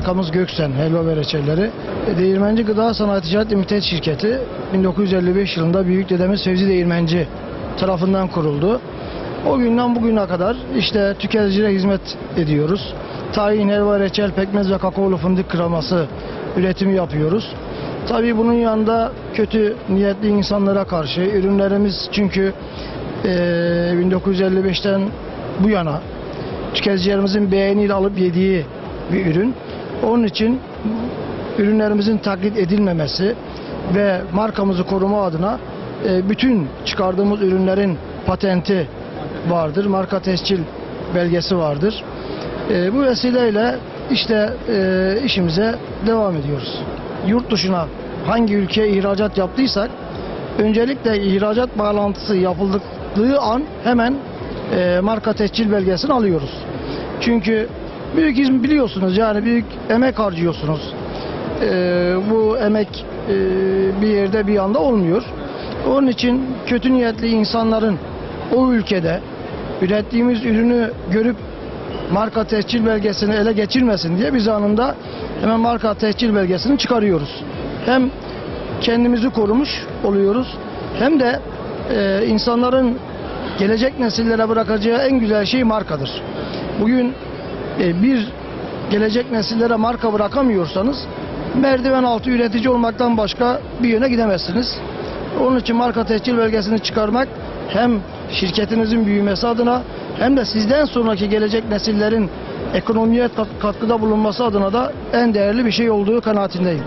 markamız Göksen helva ve reçelleri. E, Değirmenci Gıda Sanayi Ticaret Limited şirketi 1955 yılında büyük dedemiz Fevzi Değirmenci tarafından kuruldu. O günden bugüne kadar işte tüketicilere hizmet ediyoruz. Tahin, helva, reçel, pekmez ve kakaolu fındık kreması üretimi yapıyoruz. Tabii bunun yanında kötü niyetli insanlara karşı ürünlerimiz çünkü eee 1955'ten bu yana tüketicilerimizin beğeniyle alıp yediği bir ürün. Onun için ürünlerimizin taklit edilmemesi ve markamızı koruma adına e, bütün çıkardığımız ürünlerin patenti vardır. Marka tescil belgesi vardır. E, bu vesileyle işte e, işimize devam ediyoruz. Yurt dışına hangi ülkeye ihracat yaptıysak öncelikle ihracat bağlantısı yapıldığı an hemen marka tescil belgesini alıyoruz. Çünkü büyük hizmet biliyorsunuz yani büyük emek harcıyorsunuz. E, bu emek e, bir yerde bir anda olmuyor. Onun için kötü niyetli insanların o ülkede ürettiğimiz ürünü görüp marka tescil belgesini ele geçirmesin diye biz anında hemen marka tescil belgesini çıkarıyoruz. Hem kendimizi korumuş oluyoruz hem de e, insanların gelecek nesillere bırakacağı en güzel şey markadır. Bugün e, bir gelecek nesillere marka bırakamıyorsanız merdiven altı üretici olmaktan başka bir yöne gidemezsiniz. Onun için marka tescil belgesini çıkarmak hem şirketinizin büyümesi adına hem de sizden sonraki gelecek nesillerin ekonomiye kat- katkıda bulunması adına da en değerli bir şey olduğu kanaatindeyim.